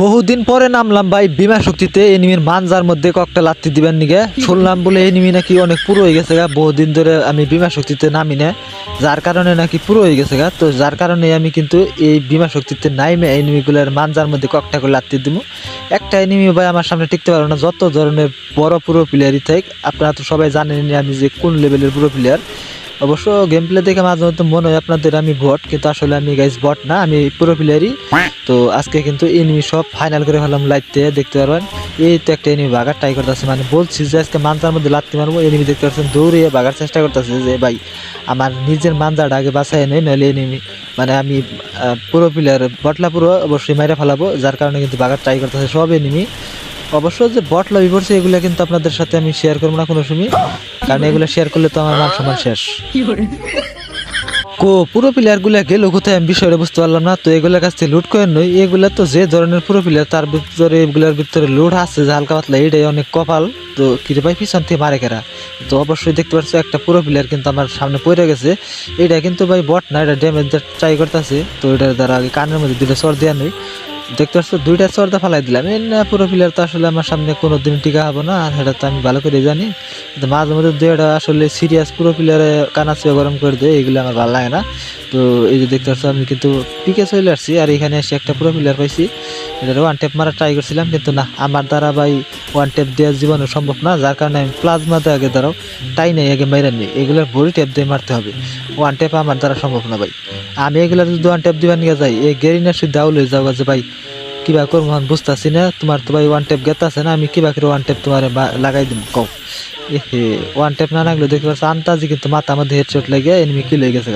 বহুদিন পরে নামলাম ভাই, বিমা শক্তিতে এনিমির মানজার মধ্যে ককটা লাত্তি দিবেন নিগে। শুনলাম বলে এনিমি নাকি অনেক পুরো হয়ে গেছে গা, বহুদিন ধরে আমি বিমা শক্তিতে নামি না। যার কারণে নাকি পুরো হয়ে গেছে গা, তো যার কারণে আমি কিন্তু এই বিমা শক্তিতে নাইমে এনিমিগুলোর মানজার মধ্যে ককটা করে লাত্তি দিব একটা এনিমি ভাই আমার সামনে টিকতে পারব না, যত ধরনের বড় পুরো প্লেয়ারই থাক, আপনারা তো সবাই জানেন আমি যে কোন লেভেলের পুরো প্লেয়ার অবশ্য গেম প্লে দেখে মাঝে মধ্যে মনে হয় আপনাদের আমি বট কিন্তু আসলে আমি গাইজ বট না, আমি পুরো প্লেয়ারই তো আজকে কিন্তু এনিমি সব ফাইনাল করে ফেলাম লাইটতে দেখতে পারবেন? এই তো একটা এনিমি বাগার ট্রাই করতেছে মানে বলছি যে আজকে মানজার মধ্যে লাত্তি মারবো এনিমি দেখতে পাচ্ছেন দৌড়িয়ে বাগার চেষ্টা করতেছে যে, ভাই, আমার নিজের মানজাটা আগে বাঁচাই নেই নইলে এনিমি মানে আমি পুরো প্লেয়ার বটলা পুরো অবশ্যই মাইরে ফেলাবো, যার কারণে কিন্তু বাগার ট্রাই করতেছে সব এনিমি অবশ্য যে বট লবি পড়ছে এগুলো কিন্তু আপনাদের সাথে আমি শেয়ার করব না কোনো সময়। কারণ এগুলো শেয়ার করলে তো আমার মান সম্মান শেষ। কো পুরো প্লেয়ারগুলা গেল কোথায় আমি বিষয়টা বুঝতে পারলাম না। তো এগুলোর কাছ থেকে লুট করে নই। এগুলা তো যে ধরনের পুরো প্লেয়ার তার ভিতরে এগুলোর ভিতরে লুট আছে যে হালকা পাতলা এটাই অনেক কপাল। তো কিরে ভাই পিছন থেকে মারে কেরা? তো অবশ্যই দেখতে পাচ্ছ একটা পুরো প্লেয়ার কিন্তু আমার সামনে পড়ে গেছে। এটা কিন্তু ভাই বট না এটা ড্যামেজ ট্রাই করতেছে। তো এটার দ্বারা আগে কানের মধ্যে দুটো চর দেওয়া নেই। দেখতে পাচ্ছ, দুইটা চর্দা ফালাই দিলাম। এই না, পুরো প্লেয়ার তো আসলে আমার সামনে কোনো দিন টিকা হব না সেটা তো আমি ভালো করে জানি। মাঝে মধ্যে দুইটা আসলে সিরিয়াস পুরো প্লেয়ারে কানাচিয়া গরম করে দেয়, এগুলো আমার ভালো লাগে না। তো এই যে দেখতে পাচ্ছ আমি কিন্তু পিকে চলে আসছি আর এখানে এসে একটা পুরো প্লেয়ার পাইছি। এটা ওয়ান টেপ মারা ট্রাই করছিলাম, কিন্তু না, আমার দ্বারা ভাই ওয়ান টেপ দেওয়ার জীবনে সম্ভব না, যার কারণে আমি প্লাজমা দিয়ে আগে দাঁড়াও, তাই নেই, আগে মাইরা নেই এগুলোর বড়ি টেপ দিয়ে মারতে হবে। ওয়ান টেপ আমার দ্বারা সম্ভব না ভাই। আমি এগুলো যদি ওয়ান টেপ দিবার নিয়ে যাই, এই গেরিনা শুধু দাউল হয়ে যাওয়া যে ভাই কিবা করব বুঝতেছি না, তোমার তো ভাই ওয়ান টেপ গেতে আছে না, আমি কিবা ওয়ান টেপ তোমার লাগাই দিব কও। এহে ওয়ান টেপ না লাগলে দেখতে পাচ্ছ আন্তাজি কিন্তু মাথা মধ্যে হেডশট লেগে এনিমি গেছে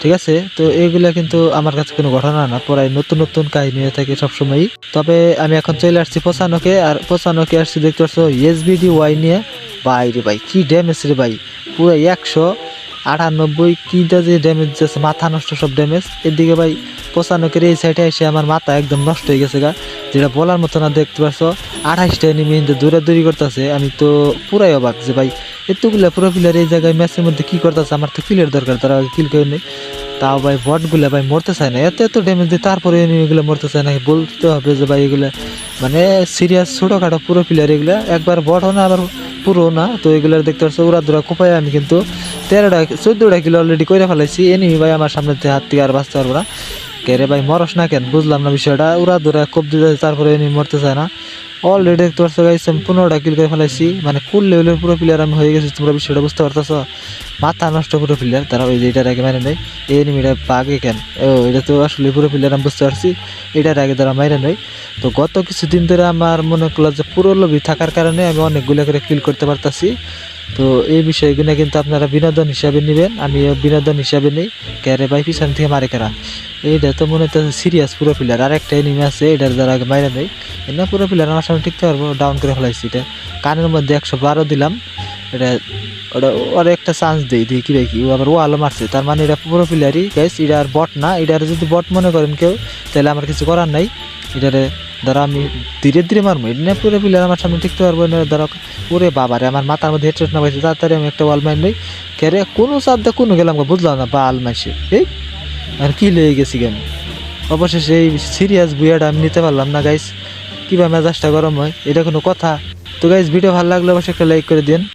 ঠিক আছে? তো এইগুলা কিন্তু আমার কাছে কোনো ঘটনা না পড়াই নতুন নতুন কাহিনী হয়ে থাকে সবসময়ই। তবে আমি এখন চলে আসছি আর আসছি দেখতে পাচ্ছ এসবিডি ওয়াই নিয়ে। ভাই রে ভাই, কি ড্যামেজ রে ভাই। পুরো একশো আটানব্বই কিটা যে ড্যামেজ যাচ্ছে মাথা নষ্ট সব ড্যামেজ এদিকে ভাই পঁচানকের এই সাইডে এসে আমার মাথা একদম নষ্ট হয়ে গেছে গা। যেটা বলার মতো না, দেখতে পাচ্ছ? আঠাইশটা এনিমি কিন্তু দৌড়াদৌড়ি করতেছে। আমি তো পুরাই অবাক যে ভাই, এতগুলা পুরো প্লেয়ার এই জায়গায় ম্যাচের মধ্যে কি করতেছে? আমার তো কিলের দরকার, তারা কিল করে নেই। তাও ভাই বটগুলা ভাই মরতে চায় না। এত এত ড্যামেজ দিয়ে তারপরে এনিমিগুলো মরতে চায় না। বলতে হবে যে ভাই, এগুলা মানে সিরিয়াস ছোটোখাটো পুরো প্লেয়ার এগুলা, একবার বট না, আবার পুরো না। তো এগুলো দেখতে পাচ্ছ ওরা দুরা কোপায় আমি কিন্তু তেরোটা, চোদ্দোটা কিলো অলরেডি করে ফেলাইছি। এনিমি ভাই আমার সামনে হাত থেকে আর বাঁচতে পারব না। কেরে ভাই, মরস না কেন? বুঝলাম না বিষয়টা। ওরা দুরা কোপ দিতে তারপরে এনিমি মরতে চায় না। অলরেডি দেখতে পাচ্ছ গাইছে আমি পনেরোটা কিল করে ফেলাইছি। মানে কোন লেভেলের পুরো প্লেয়ার আমি হয়ে গেছি, তোমরা বিষয়টা বুঝতে পারতেছ। মাথা নষ্ট পুরো প্লেয়ার তারা ওই যে এটার আগে মেরে নেই এই এনিমিটা পাগে কেন? ও, এটা তো আসলে পুরো প্লেয়ার আমি বুঝতে পারছি। এটার আগে তারা মেরে নেই তো গত কিছুদিন ধরে আমার মনে করল যে পুরো লবি থাকার কারণে আমি অনেকগুলো করে কিল করতে পারতাছি। তো এই বিষয়গুলো কিন্তু আপনারা বিনোদন হিসাবে নেবেন আমি বিনোদন হিসাবে নেই, ক্যারে বাই পিছন থেকে মারে কেরা। এইটা তো মনে হচ্ছে সিরিয়াস পুরো প্লেয়ার আর একটা এনিমি আছে, এটার দ্বারা মাইরে নেই না, পুরো প্লেয়ার আমার সামনে টিকতে পারব ডাউন করে ফেলাইছি এটা। কানের মধ্যে একশো বারো দিলাম, এটা, ওটা, ওর একটা চান্স দেই, দিই কি ভাই কি, ও আবার ও আলো মারছে। তার মানে এটা পুরো প্লেয়ারই গাইস এটা আর বট না, এটার যদি বট মনে করেন কেউ, তাহলে আমার কিছু করার নাই। এটারে ধরো আমি ধীরে ধীরে মারবো, এটা নিয়ে পুরো প্লেয়ার আমার সামনে টিকতে পারব না, ধরো ওরে বাবারে, আমার মাথার মধ্যে হেডশট না পাইছে, তাড়াতাড়ি আমি একটা ওয়াল মাইন নেই। কেরে কোনো চাপ দিয়ে কোনো গেলাম বুঝলাম না বা মাইছে। এই, আর কী লেগে গেছি কেন? অবশেষে এই সিরিয়াস বুয়াটা আমি নিতে পারলাম না গাইস কীভাবে মেজাজটা গরম হয়, এটা কোনো কথা। তো গাইস ভিডিও ভালো লাগলে অবশ্যই একটা লাইক করে দিন